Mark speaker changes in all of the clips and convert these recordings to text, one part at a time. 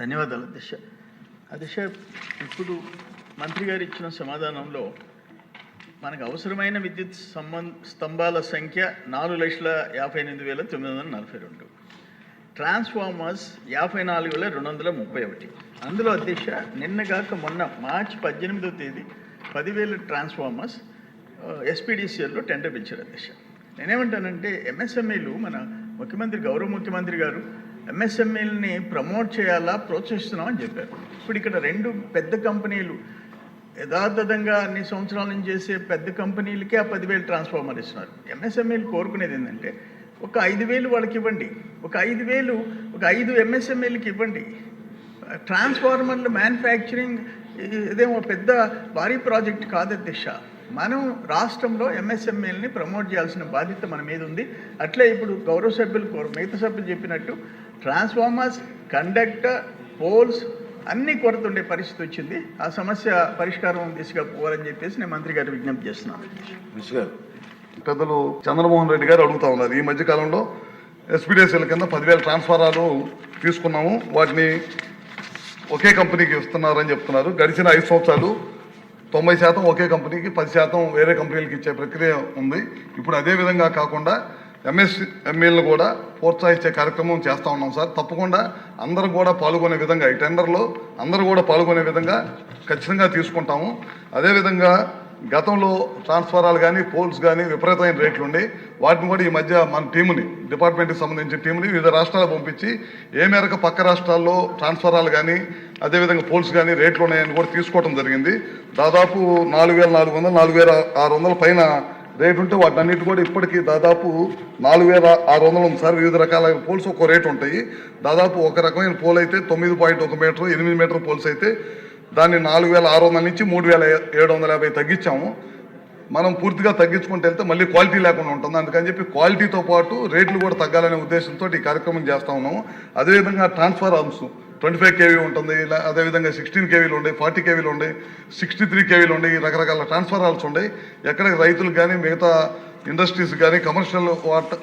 Speaker 1: ధన్యవాదాలు. దిశ అధ్యక్ష ఇప్పుడు మంత్రి గారు ఇచ్చిన సమాధానంలో మనకు అవసరమైన విద్యుత్ సంబంధ స్తంభాల సంఖ్య నాలుగు లక్షల యాభై ఎనిమిది వేల తొమ్మిది వందల నలభై రెండు. ట్రాన్స్ఫార్మర్స్ యాభై నాలుగు వేల రెండు వందల ముప్పై ఒకటి. అందులో అధ్యక్ష నిన్న కాక మొన్న మార్చి పద్దెనిమిదో తేదీ పదివేల ట్రాన్స్ఫార్మర్స్ ఎస్పీడీసీఎల్లో టెండర్ పిలిచారు అధ్యక్ష. నేనేమంటానంటే ఎంఎస్ఎంఈలు మన ముఖ్యమంత్రి గౌరవ ముఖ్యమంత్రి గారు ఎంఎస్ఎంఈలని ప్రమోట్ చేయాలా ప్రోత్సహిస్తున్నామని చెప్పారు. ఇప్పుడు ఇక్కడ రెండు పెద్ద కంపెనీలు యథాతథంగా అన్ని సంవత్సరాల నుంచి చేసే పెద్ద కంపెనీలకే ఆ పదివేలు ట్రాన్స్ఫార్మర్ ఇస్తున్నారు. ఎంఎస్ఎంఈలు కోరుకునేది ఏంటంటే ఒక ఐదు వేలు వాళ్ళకి ఇవ్వండి. ఒక ఐదు వేలు ఒక ఐదు ఎంఎస్ఎంఈలకి ఇవ్వండి. ట్రాన్స్ఫార్మర్లు మ్యానుఫ్యాక్చరింగ్ ఇదేమో పెద్ద భారీ ప్రాజెక్ట్ కాదు దిశ మనం రాష్ట్రంలో ఎంఎస్ఎంఈలని ప్రమోట్ చేయాల్సిన బాధ్యత మన మీద ఉంది. అట్లే ఇప్పుడు గౌరవ సభ్యులు కోరు మిగతా సభ్యులు చెప్పినట్టు ట్రాన్స్ఫార్మర్స్ కండక్టర్ పోల్స్ అన్ని కొరత ఉండే పరిస్థితి వచ్చింది. ఆ సమస్య పరిష్కారం దిశగా పోవాలని చెప్పేసి నేను మంత్రి గారు విజ్ఞప్తి చేస్తున్నాను
Speaker 2: పెద్దలు చంద్రమోహన్ రెడ్డి గారు అడుగుతా ఉన్నారు. ఈ మధ్య కాలంలో ఎస్పీడీఎస్ఎల్ కింద పదివేల ట్రాన్స్ఫారాలు తీసుకున్నాము. వాటిని ఒకే కంపెనీకి ఇస్తున్నారని చెప్తున్నారు. గడిచిన ఐదు సంవత్సరాలు తొంభై శాతం ఒకే కంపెనీకి పది శాతం వేరే కంపెనీలకు ఇచ్చే ప్రక్రియ ఉంది. ఇప్పుడు అదే విధంగా కాకుండా ఎంఎస్ ఎంఏలను కూడా ప్రోత్సహించే కార్యక్రమం చేస్తూ ఉన్నాం సార్. తప్పకుండా అందరూ కూడా పాల్గొనే విధంగా ఈ టెండర్లో అందరూ కూడా పాల్గొనే విధంగా ఖచ్చితంగా తీసుకుంటాము. అదేవిధంగా గతంలో ట్రాన్స్ఫారాలు కానీ పోల్స్ కానీ విపరీతమైన రేట్లు ఉండి వాటిని కూడా ఈ మధ్య మన టీముని డిపార్ట్మెంట్కి సంబంధించిన టీముని వివిధ రాష్ట్రాలకు పంపించి ఏ మేరకు పక్క రాష్ట్రాల్లో ట్రాన్స్ఫారాలు కానీ అదేవిధంగా పోల్స్ కానీ రేట్లు ఉన్నాయని కూడా తీసుకోవడం జరిగింది. దాదాపు నాలుగు వేల నాలుగు వందలు నాలుగు వేల ఆరు వందల పైన రేటు ఉంటే వాటన్నిటి కూడా ఇప్పటికీ దాదాపు నాలుగు వేల ఆరు వందలు ఉంది సార్ వివిధ రకాల పోల్స్ ఒక్కో రేటు ఉంటాయి. దాదాపు ఒక రకమైన పోల్ అయితే తొమ్మిది పాయింట్ ఒక మీటర్ ఎనిమిది మీటర్ పోల్స్ అయితే దాన్ని నాలుగు వేల ఆరు వందల నుంచి మూడు వేల ఏడు వందల యాభై తగ్గించాము. మనం పూర్తిగా తగ్గించుకుంటూ వెళ్తే మళ్ళీ క్వాలిటీ లేకుండా ఉంటుంది. అందుకని చెప్పి క్వాలిటీతో పాటు రేట్లు కూడా తగ్గాలనే ఉద్దేశంతో ఈ కార్యక్రమం చేస్తూ ఉన్నాము. అదేవిధంగా ట్రాన్స్ఫార్మర్స్ ట్వంటీ ఫైవ్ కేవీ ఉంటుంది ఇలా అదేవిధంగా సిక్స్టీన్ కేవీలు ఉండే ఫార్టీ కేవీలు ఉండే సిక్స్టీ త్రీ కేవీలు ఉండే రకరకాల ట్రాన్స్ఫార్మర్స్ ఉండే. ఎక్కడ రైతులకు కానీ మిగతా ఇండస్ట్రీస్ కానీ కమర్షియల్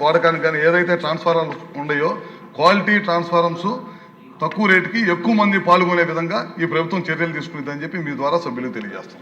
Speaker 2: వాడకానికి కానీ ఏదైతే ట్రాన్స్ఫార్మర్స్ ఉండయో క్వాలిటీ ట్రాన్స్ఫార్మర్స్ తక్కువ రేటుకి ఎక్కువ మంది పాల్గొనే విధంగా ఈ ప్రభుత్వం చర్యలు తీసుకునేదని చెప్పి మీ ద్వారా సభ్యులకు తెలియజేస్తాం